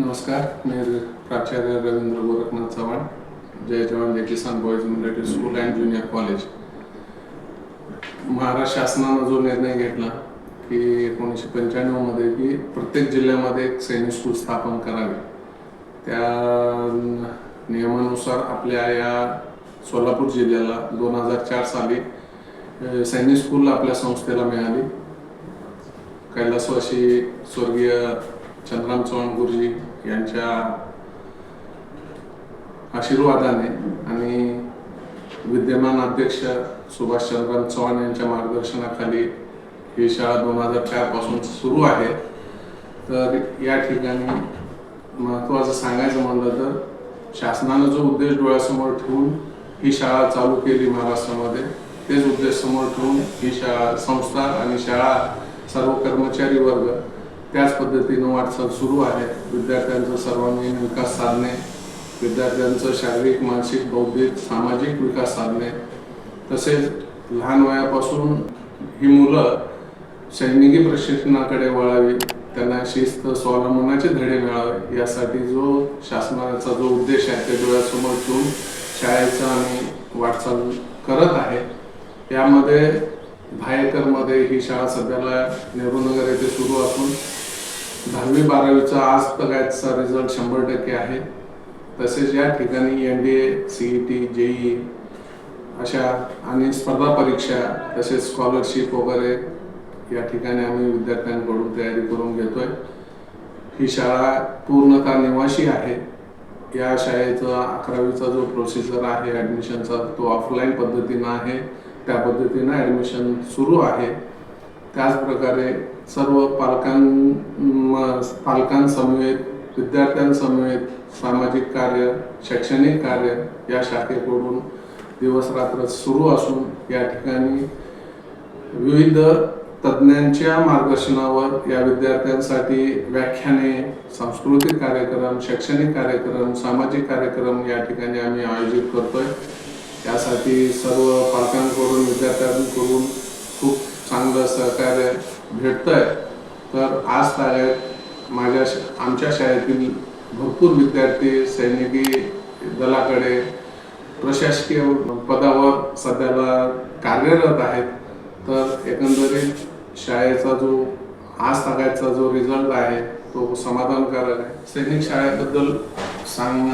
नमस्कार मी प्राचार्य रवींद्र गोरखनाथ चव्हाण जय जवान जय किसान boys military school and junior college Maharashtra शासनानं जो निर्णय घेतला की एकोणीसशे पंच्याण्णवमध्ये की प्रत्येक जिल्ह्यामध्ये एक सैनिक स्कूल स्थापन करावे. त्या नियमानुसार आपल्या या सोलापूर जिल्ह्याला दोन हजार चार साली सैनिक स्कूल आपल्या संस्थेला मिळाली. कैलासवासी स्वर्गीय चंद्राम चव्हाण गुरुजी यांच्या आशीर्वादाने आणि विद्यमान अध्यक्ष सुभाष चंद्राम चव्हाण यांच्या मार्गदर्शनाखाली ही शाळा दोन हजार चारपासून सुरू आहे. तर या ठिकाणी महत्त्वाचं सांगायचं म्हणलं तर शासनानं जो उद्देश डोळ्यासमोर ठेवून ही शाळा चालू केली महाराष्ट्रामध्ये तेच उद्देश समोर ठेवून ही शाळा संस्था आणि शाळा सर्व कर्मचारी वर्ग त्याच पद्धतीनं वाटचाल सुरू आहे. विद्यार्थ्यांचा सर्वांगीण विकास साधणे विद्यार्थ्यांचं शारीरिक मानसिक बौद्धिक सामाजिक विकास साधणे. तसेच लहान वयापासून ही मुलं सैनिकी प्रशिक्षणाकडे वळावी त्यांना शिस्त स्वावलंबनाचे धडे मिळावे यासाठी जो शासनाचा जो उद्देश आहे त्या डोळ्यासमोर ठेवून शाळेचा आम्ही वाटचाल करत आहे. यामध्ये भायेकरमध्ये ही शाळा सध्याला नेहरूनगर येथे सुरू असून दहावी बारावीचा आज बघायचा रिझल्ट शंभर टक्के आहे. तसेच या ठिकाणी N D A C E T JEE अशा आणि स्पर्धा परीक्षा तसेच स्कॉलरशिप वगैरे या ठिकाणी आम्ही विद्यार्थ्यांकडून तयारी करून घेतोय. ही शाळा पूर्णतः निवासी आहे. या शाळेचा अकरावीचा जो प्रोसिजर आहे ॲडमिशनचा तो ऑफलाईन पद्धतीनं आहे. त्या पद्धतीनं ॲडमिशन सुरू आहे. त्याचप्रकारे सर्व पालकां पालकांसमवेत विद्यार्थ्यांसमवेत सामाजिक कार्य शैक्षणिक कार्य या शाखेकडून दिवस रात्र सुरू असून या ठिकाणी विविध तज्ज्ञांच्या मार्गदर्शनावर या विद्यार्थ्यांसाठी व्याख्याने सांस्कृतिक कार्यक्रम शैक्षणिक कार्यक्रम सामाजिक कार्यक्रम या ठिकाणी आम्ही आयोजित करतोय. त्यासाठी सर्व पालकांकडून विद्यार्थ्यांकडून चांगलं सहकार्य भेटतंय तर आज तागायत माझ्या आमच्या शाळेतील भरपूर विद्यार्थी सैनिकी दलाकडे प्रशासकीय पदावर सध्याला कार्यरत आहेत. तर एकंदरीत शाळेचा जो आज तागायतचा जो रिझल्ट आहे तो समाधानकारक आहे. सैनिक शाळेबद्दल सांग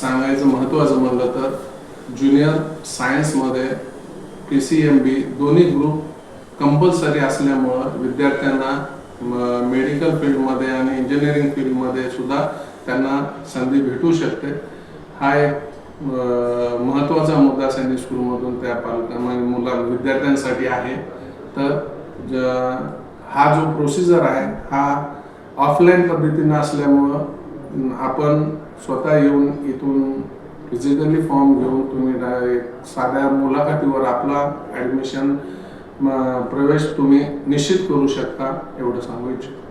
सांगायचं महत्त्वाचं म्हणलं तर ज्युनियर सायन्समध्ये पी सी एम बी दोन्ही ग्रुप कंपल्सरी असल्यामुळं विद्यार्थ्यांना मेडिकल फील्डमध्ये आणि इंजिनिअरिंग फील्डमध्ये सुद्धा त्यांना संधी भेटू शकते. हा एक महत्त्वाचा मुद्दा सैनिक स्कूलमधून त्या पालकां मुला विद्यार्थ्यांसाठी आहे. तर हा जो प्रोसिजर आहे हा ऑफलाईन पद्धतीनं असल्यामुळं आपण स्वतः येऊन इथून फिजिकली फॉर्म घेऊन तुम्ही डायरेक्ट साध्या मुलाखतीवर आपला ॲडमिशन प्रवेश तुम्ही निश्चित करू शकता एवढं सांगू इच्छितो.